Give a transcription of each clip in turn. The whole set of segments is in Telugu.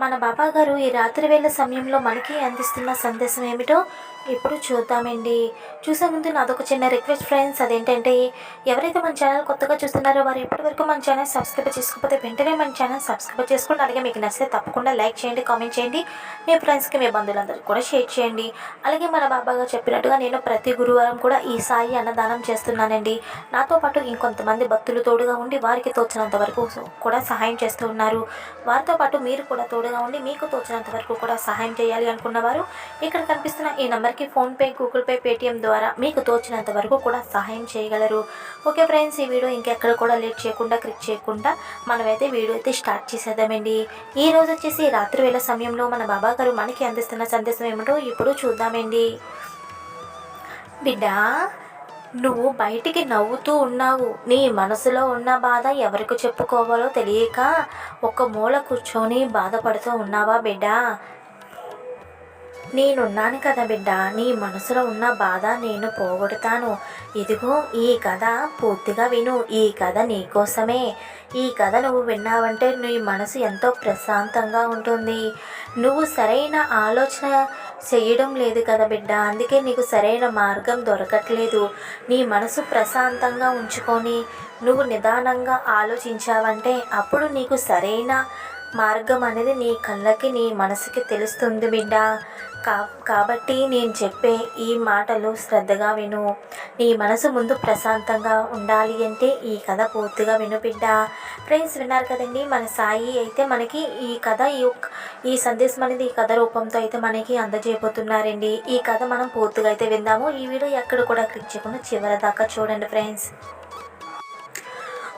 మన బాబా గారు ఈ రాత్రి వేళ సమయంలో మనకి అందిస్తున్న సందేశం ఏమిటో ఇప్పుడు చూద్దామండి. చూసే ముందు నాదొక చిన్న రిక్వెస్ట్ ఫ్రెండ్స్. అదేంటంటే ఎవరైతే మన ఛానల్ కొత్తగా చూస్తున్నారో వారు ఇప్పటివరకు మన ఛానల్ సబ్స్క్రైబ్ చేసుకోకపోతే వెంటనే మన ఛానల్ సబ్స్క్రైబ్ చేసుకోండి. అలాగే మీకు నచ్చితే తప్పకుండా లైక్ చేయండి కామెంట్ చేయండి. మీ ఫ్రెండ్స్కి మీ బంధువులందరికీ కూడా షేర్ చేయండి. అలాగే మన బాబా గారు చెప్పినట్టుగా నేను ప్రతి గురువారం కూడా ఈ సాయి అన్నదానం చేస్తున్నానండి. నాతో పాటు ఇంకొంతమంది భక్తులు తోడుగా ఉండి వారికి తోచినంత వరకు కూడా సహాయం చేస్తూ ఉన్నారు. వారితో పాటు మీరు కూడా హెల్ప్ఫుల్గా ఉండి మీకు తోచినంత వరకు కూడా సహాయం చేయాలి అనుకున్నవారు ఇక్కడ కనిపిస్తున్న ఈ నెంబర్కి ఫోన్పే గూగుల్ పే పేటిఎం ద్వారా మీకు తోచినంత వరకు కూడా సహాయం చేయగలరు. ఓకే ఫ్రెండ్స్ ఈ వీడియో ఇంకెక్కడ కూడా లేట్ చేయకుండా క్లిక్ చేయకుండా మనమైతే వీడియో అయితే స్టార్ట్ చేసేద్దామండి. ఈ రోజు వచ్చేసి రాత్రి వేళ సమయంలో మన బాబా గారు మనకి అందిస్తున్న సందేశం ఏమిటో ఇప్పుడు చూద్దామండి. బిడ్డా నువ్వు బయటికి నవ్వుతూ ఉన్నావు. నీ మనసులో ఉన్న బాధ ఎవరికి చెప్పుకోవాలో తెలియక ఒక మూల కూర్చొని బాధపడుతూ ఉన్నావా బిడ్డా? నేనున్నాను కదా బిడ్డ నీ మనసులో ఉన్న బాధ నేను పోగొడతాను. ఇదిగో ఈ కథ పూర్తిగా విను. ఈ కథ నీకోసమే ఈ కథ నువ్వు విన్నావంటే నీ మనసు ఎంతో ప్రశాంతంగా ఉంటుంది. నువ్వు సరైన ఆలోచన చేయడం లేదు కదా బిడ్డ అందుకే నీకు సరైన మార్గం దొరకట్లేదు. నీ మనసు ప్రశాంతంగా ఉంచుకొని నువ్వు నిదానంగా ఆలోచించావంటే అప్పుడు నీకు సరైన మార్గం అనేది నీ కళ్ళకి నీ మనసుకి తెలుస్తుంది బిడ్డ. కా కాబట్టి నేను చెప్పే ఈ మాటలు శ్రద్ధగా విను. నీ మనసు ముందు ప్రశాంతంగా ఉండాలి అంటే ఈ కథ పూర్తిగా విను బిడ్డ. ఫ్రెండ్స్ విన్నారు కదండి? మన సాయి అయితే మనకి ఈ కథ ఈ ఈ సందేశం అనేది ఈ కథ రూపంతో అయితే మనకి అందజేయబోతున్నారండి. ఈ కథ మనం పూర్తిగా అయితే విందాము. ఈ వీడియో ఎక్కడ కూడా క్లిక్ చేయకుండా చివరి దాకా చూడండి ఫ్రెండ్స్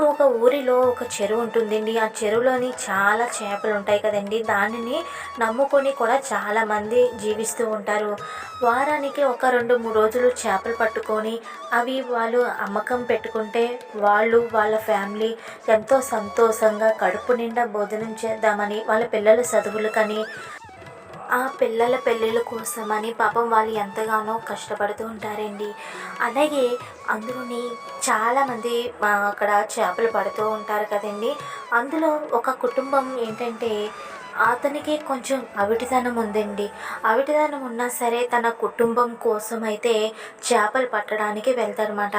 ఒక ఊరిలో ఒక చెరువు ఉంటుందండి. ఆ చెరువులోని చాలా చేపలు ఉంటాయి కదండి. దానిని నమ్ముకొని కూడా చాలామంది జీవిస్తూ ఉంటారు. వారానికి ఒక రెండు మూడు రోజులు చేపలు పట్టుకొని అవి వాళ్ళు అమ్మకం పెట్టుకుంటే వాళ్ళు వాళ్ళ ఫ్యామిలీ ఎంతో సంతోషంగా కడుపు నిండా భోజనం చేద్దామని వాళ్ళ పిల్లల చదువులకని ఆ పిల్లల పెళ్ళిళ్ళ కోసమని పాపం వాళ్ళు ఎంతగానో కష్టపడుతూ ఉంటారండి. అలాగే అందులోని చాలామంది అక్కడ చేపలు పడుతూ ఉంటారు కదండి. అందులో ఒక కుటుంబం ఏంటంటే అతనికి కొంచెం అవిటితనం ఉందండి. అవిటితనం ఉన్నా సరే తన కుటుంబం కోసం అయితే చేపలు పట్టడానికి వెళ్తారన్నమాట.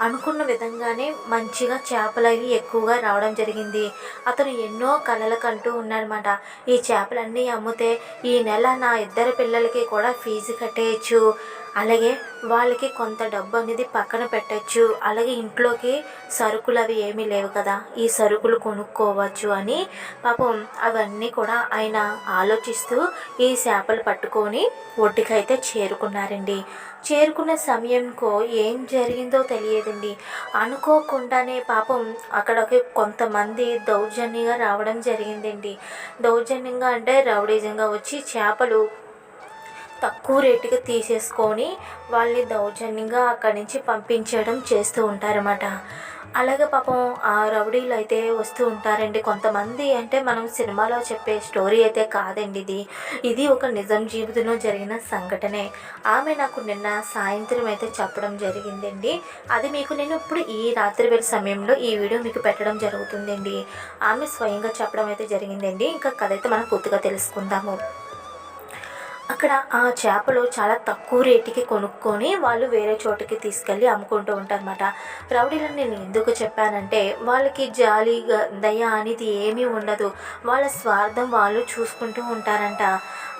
అనుకున్న విధంగానే మంచిగా చేపలు అవి ఎక్కువగా రావడం జరిగింది. అతను ఎన్నో కలలు కంటూ ఉన్నాడనమాట ఈ చేపలన్నీ అమ్మితే ఈ నెల నా ఇద్దరు పిల్లలకి కూడా ఫీజు కట్టేయచ్చు. అలాగే వాళ్ళకి కొంత డబ్బు అనేది పక్కన పెట్టచ్చు. అలాగే ఇంట్లోకి సరుకులు అవి ఏమీ లేవు కదా. ఈ సరుకులు కొనుక్కోవచ్చు అని పాపం అవన్నీ కూడా ఆయన ఆలోచిస్తూ ఈ చేపలు పట్టుకొని ఒడ్డుకైతే చేరుకున్నారండి. చేరుకున్న సమయంకో ఏం జరిగిందో తెలియదండి. అనుకోకుండానే పాపం అక్కడకి కొంతమంది దౌర్జన్యంగా రావడం జరిగిందండి. దౌర్జన్యంగా అంటే రౌడీజంగా వచ్చి చేపలు తక్కువ రేటుకి తీసేసుకొని వాళ్ళని దౌర్జన్యంగా అక్కడి నుంచి పంపించడం చేస్తూ ఉంటారన్నమాట. అలాగే పాపం ఆ రౌడీలు అయితే వస్తూ ఉంటారండి. కొంతమంది అంటే మనం సినిమాలో చెప్పే స్టోరీ అయితే కాదండి ఇది. ఇది ఒక నిజం జీవితంలో జరిగిన సంఘటనే. ఆమె నాకు నిన్న సాయంత్రం అయితే చెప్పడం జరిగిందండి. అది మీకు నేను ఇప్పుడు ఈ రాత్రి వేళ సమయంలో ఈ వీడియో మీకు పెట్టడం జరుగుతుందండి. ఆమె స్వయంగా చెప్పడం అయితే జరిగిందండి. ఇంకా కథ అయితే మనం పూర్తిగా తెలుసుకుందాము. అక్కడ ఆ చేపలు చాలా తక్కువ రేటుకి కొనుక్కొని వాళ్ళు వేరే చోటుకి తీసుకెళ్ళి అమ్ముకుంటూ ఉంటారనమాట రౌడీలను నేను ఎందుకు చెప్పానంటే వాళ్ళకి జాలి దయ అనేది ఏమీ ఉండదు. వాళ్ళ స్వార్థం వాళ్ళు చూసుకుంటూ ఉంటారంట.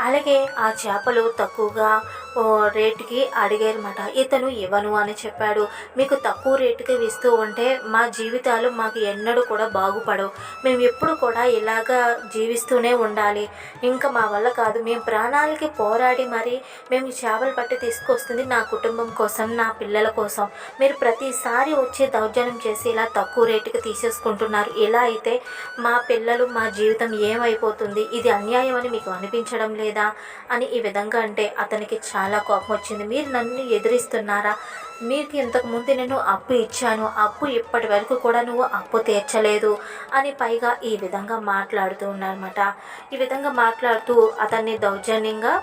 అలాగే ఆ చేపలు తక్కువగా ఓ, రేటుకి అడిగారన్నమాట. ఇతను ఇవ్వను అని చెప్పాడు. మీకు తక్కువ రేటుకి ఇస్తూ ఉంటే మా జీవితాలు మాకు ఎన్నడూ కూడా బాగుపడవు. మేము ఎప్పుడు కూడా ఇలాగా జీవిస్తూనే ఉండాలి. ఇంకా మా వల్ల కాదు. మేము ప్రాణాలకి పోరాడి మరి మేము చేపలు పట్టి తీసుకొస్తుంది నా కుటుంబం కోసం నా పిల్లల కోసం. మీరు ప్రతిసారి వచ్చి దౌర్జన్యం చేసి ఇలా తక్కువ రేటుకి తీసేసుకుంటున్నారు. ఇలా అయితే మా పిల్లలు మా జీవితం ఏమైపోతుంది? ఇది అన్యాయం అని మీకు అనిపించడం లేదు. లేదా? అని ఈ విధంగా అంటే అతనికి చాలా కోపం వచ్చింది. మీరు నన్ను ఎదిరిస్తున్నారా? మీకు ఇంతకుముందు నేను అప్పు ఇచ్చాను. అప్పు ఇప్పటి వరకు కూడా నువ్వు అప్పు తీర్చలేదు అని పైగా ఈ విధంగా మాట్లాడుతూ ఉన్నారన్నమాట. ఈ విధంగా మాట్లాడుతూ అతన్ని దౌర్జన్యంగా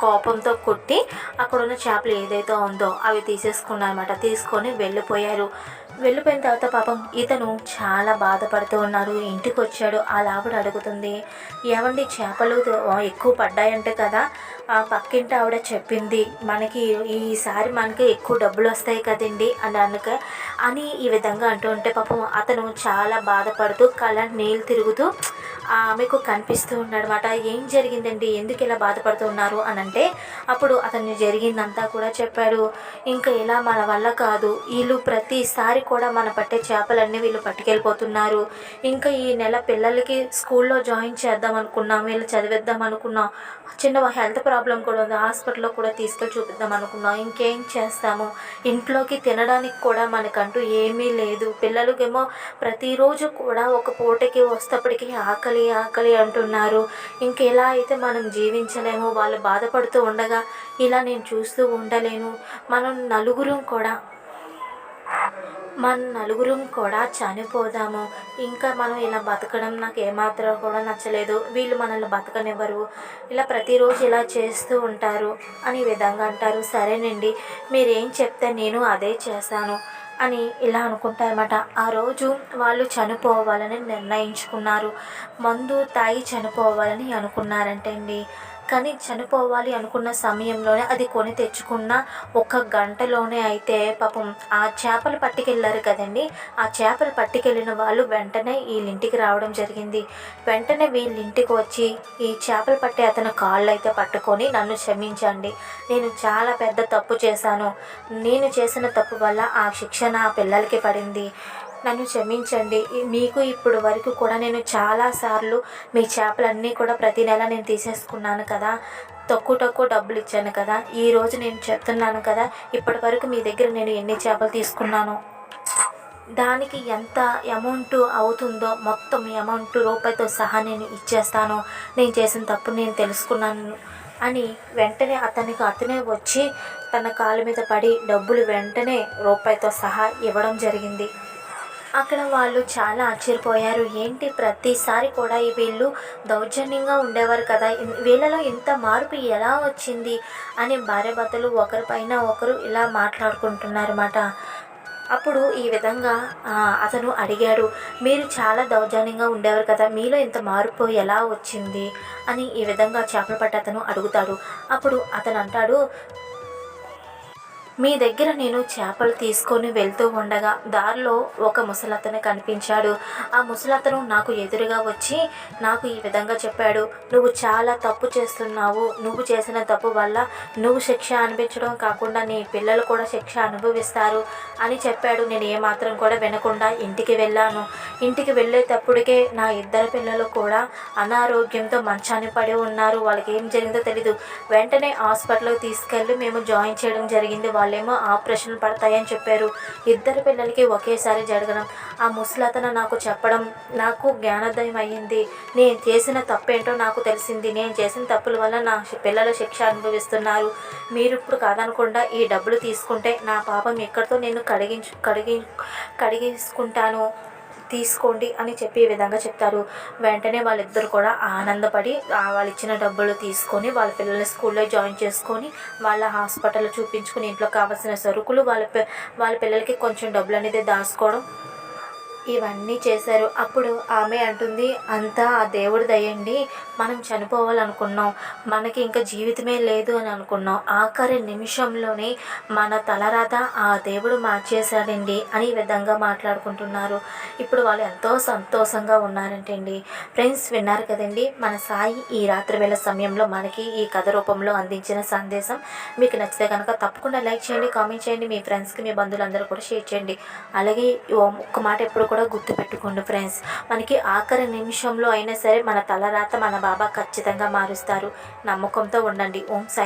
కోపంతో కొట్టి అక్కడ ఉన్న చేపలు ఏదైతే ఉందో అవి తీసేసుకున్నారన్నమాట. తీసుకొని వెళ్ళిపోయారు. వెళ్ళిపోయిన తర్వాత పాపం ఇతను చాలా బాధపడుతూ ఉన్నారు. ఇంటికి వచ్చాడు ఆ ఆవిడ అడుగుతుంది ఏమండి చేపలు ఎక్కువ పడ్డాయంటే కదా. ఆ పక్కింటి ఆవిడ చెప్పింది మనకి ఈసారి మనకి ఎక్కువ డబ్బులు వస్తాయి కదండి అని అనక అని ఈ విధంగా అంటూ ఉంటే పాపం అతను చాలా బాధపడుతూ కళ్ళ నీళ్ళు తిరుగుతూ ఆమెకు కనిపిస్తూ ఉన్నాడనమాట ఏం జరిగిందండి? ఎందుకు ఇలా బాధపడుతున్నారు అని అంటే అప్పుడు అతను జరిగిందంతా కూడా చెప్పాడు. ఇంకా ఇలా మన వల్ల కాదు. వీళ్ళు ప్రతిసారి కూడా మన పట్టే చేపలన్నీ వీళ్ళు పట్టుకెళ్ళిపోతున్నారు. ఇంకా ఈ నెల పిల్లలకి స్కూల్లో జాయిన్ చేద్దాం అనుకున్నాం వీళ్ళు చదివిద్దాం అనుకున్నాం. చిన్న హెల్త్ ప్రాబ్లం కూడా ఉంది. హాస్పిటల్లో కూడా తీసుకెళ్ళి చూపిద్దాం అనుకున్నాం. ఇంకేం చేస్తాము? ఇంట్లోకి తినడానికి కూడా మనకంటూ ఏమీ లేదు. పిల్లలకేమో ప్రతిరోజు కూడా ఒక పూటకి వస్తేప్పటికి ఆకలి ఆకలి అంటున్నారు. ఇంకెలా అయితే మనం జీవించలేము వాళ్ళు బాధపడుతూ ఉండగా ఇలా నేను చూస్తూ ఉండలేను. మనం నలుగురం కూడా మన నలుగురం కూడా చనిపోదాము. ఇంకా మనం ఇలా బతకడం నాకు ఏమాత్రం కూడా నచ్చలేదు. వీళ్ళు మనల్ని బతకనివ్వరు. ఇలా ప్రతిరోజు ఇలా చేస్తూ ఉంటారు అని విధంగా అంటారు. సరేనండి మీరేం చెప్తే నేను అదే చేశాను. అని ఇలా అనుకుంటారన్నమాట. ఆ రోజు వాళ్ళు చనిపోవాలని నిర్ణయించుకున్నారు. మందు తాగి చనిపోవాలని అనుకున్నారంటే అండి కానీ చనిపోవాలి అనుకున్న సమయంలోనే అది కొని తెచ్చుకున్న ఒక గంటలోనే అయితే పాపం ఆ చేపలు పట్టుకెళ్ళారు కదండి. ఆ చేపలు పట్టుకెళ్ళిన వాళ్ళు వెంటనే వీళ్ళింటికి రావడం జరిగింది. వెంటనే వీళ్ళింటికి వచ్చి ఈ చేపలు పట్టే అతను కాళ్ళు అయితే పట్టుకొని నన్ను క్షమించండి. నేను చాలా పెద్ద తప్పు చేశాను. నేను చేసిన తప్పు వల్ల ఆ శిక్ష నా పిల్లలకి పడింది. నన్ను క్షమించండి. మీకు ఇప్పుడు వరకు కూడా నేను చాలాసార్లు మీ చేపలన్నీ కూడా ప్రతి నెల నేను తీసేసుకున్నాను కదా. తక్కువ తక్కువ డబ్బులు ఇచ్చాను కదా. ఈరోజు నేను చెప్తున్నాను కదా ఇప్పటి వరకు మీ దగ్గర నేను ఎన్ని చేపలు తీసుకున్నాను? దానికి ఎంత అమౌంట్ అవుతుందో మొత్తం అమౌంట్ రూపాయితో సహా నేను ఇచ్చేస్తాను. నేను చేసిన తప్పు నేను తెలుసుకున్నాను అని వెంటనే అతనికి అతనే వచ్చి తన కాళ్ళ మీద పడి డబ్బులు వెంటనే రూపాయితో సహా ఇవ్వడం జరిగింది. అక్కడ వాళ్ళు చాలా ఆశ్చర్యపోయారు. ఏంటి? ప్రతిసారి కూడా వీళ్ళు దౌర్జన్యంగా ఉండేవారు కదా. వీళ్ళలో ఇంత మార్పు ఎలా వచ్చింది? అని భార్యాభర్తలు ఒకరిపైన ఒకరు ఇలా మాట్లాడుకుంటున్నారన్నమాట. అప్పుడు ఈ విధంగా అతను అడిగాడు మీరు చాలా దౌర్జన్యంగా ఉండేవారు కదా. మీలో ఇంత మార్పు ఎలా వచ్చింది? అని ఈ విధంగా చేపలు పట్టి అతను అడుగుతాడు. అప్పుడు అతను అంటాడు మీ దగ్గర నేను చేపలు తీసుకొని వెళ్తూ ఉండగా దారిలో ఒక ముసలతను కనిపించాడు. ఆ ముసలతను నాకు ఎదురుగా వచ్చి నాకు ఈ విధంగా చెప్పాడు. నువ్వు చాలా తప్పు చేస్తున్నావు. నువ్వు చేసిన తప్పు వల్ల నువ్వు శిక్ష అనిపించడం కాకుండా నీ పిల్లలు కూడా శిక్ష అనుభవిస్తారు అని చెప్పాడు. నేను ఏమాత్రం కూడా వినకుండా ఇంటికి వెళ్ళాను. ఇంటికి వెళ్ళేటప్పటికే నా ఇద్దరు పిల్లలు కూడా అనారోగ్యంతో మంచాన్ని పడి ఉన్నారు. వాళ్ళకి ఏం జరిగిందో తెలీదు. వెంటనే హాస్పిటల్కి తీసుకెళ్ళి మేము జాయిన్ చేయడం జరిగింది. వాళ్ళేమో ఆపరేషన్ పడతాయని చెప్పారు. ఇద్దరు పిల్లలకి ఒకేసారి జరగడం. ఆ ముసలతను నాకు చెప్పడం నాకు జ్ఞానోదయం అయ్యింది. నేను చేసిన తప్పేంటో నాకు తెలిసింది. నేను చేసిన తప్పుల వల్ల నా పిల్లల శిక్ష అనుభవిస్తున్నారు. మీరు ఇప్పుడు కాదనకుండా ఈ డబ్బులు తీసుకుంటే నా పాపం ఎక్కడితో నేను కడిగించు కడిగి కడిగించుకుంటాను తీసుకోండి అని చెప్పే విధంగా చెప్తారు. వెంటనే వాళ్ళిద్దరు కూడా ఆనందపడి వాళ్ళు ఇచ్చిన డబ్బులు తీసుకొని వాళ్ళ పిల్లల్ని స్కూల్లో జాయిన్ చేసుకొని వాళ్ళ హాస్పిటల్లో చూపించుకుని ఇంట్లో కావాల్సిన సరుకులు వాళ్ళ వాళ్ళ పిల్లలకి కొంచెం డబ్బులు అనేది దాచుకోవడం ఇవన్నీ చేశారు. అప్పుడు ఆమె అంటుంది అంతా ఆ దేవుడి దయండి మనం చనిపోవాలనుకున్నాం. మనకి ఇంకా జీవితమే లేదు అని అనుకున్నాం. ఆఖరి నిమిషంలోనే మన తలరాత ఆ దేవుడు మార్చేశాడండి అని ఈ విధంగా మాట్లాడుకుంటున్నారు. ఇప్పుడు వాళ్ళు ఎంతో సంతోషంగా ఉన్నారంటండి ఫ్రెండ్స్ విన్నారు కదండి మన సాయి ఈ రాత్రి వేళ సమయంలో మనకి ఈ కథ రూపంలో అందించిన సందేశం. మీకు నచ్చితే కనుక తప్పకుండా లైక్ చేయండి కామెంట్ చేయండి. మీ ఫ్రెండ్స్కి మీ బంధువులందరూ కూడా షేర్ చేయండి. అలాగే ఒక్క మాట ఎప్పుడు కూడా కూడా గుర్తుపెట్టుకోండి ఫ్రెండ్స్. మనకి ఆఖరి నిమిషంలో అయినా సరే మన తలరాత మన బాబా ఖచ్చితంగా మారుస్తారు. నమ్మకంతో ఉండండి. ఓం సాయి.